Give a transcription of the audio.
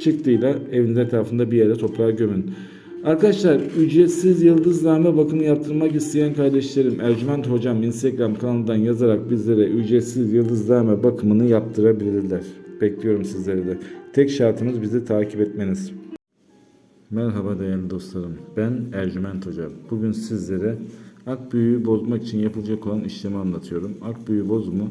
çıktıyla evin etrafında bir yere toprağa gömün. Arkadaşlar ücretsiz yıldızlame bakımı yaptırmak isteyen kardeşlerim Ercüment Hocam Instagram kanalından yazarak bizlere ücretsiz yıldızlame bakımını yaptırabilirler. Bekliyorum sizleri de. Tek şartımız bizi takip etmeniz. Merhaba değerli dostlarım. Ben Ercüment Hoca. Bugün sizlere ak büyüğü bozmak için yapılacak olan işlemi anlatıyorum. Ak büyüğü bozumu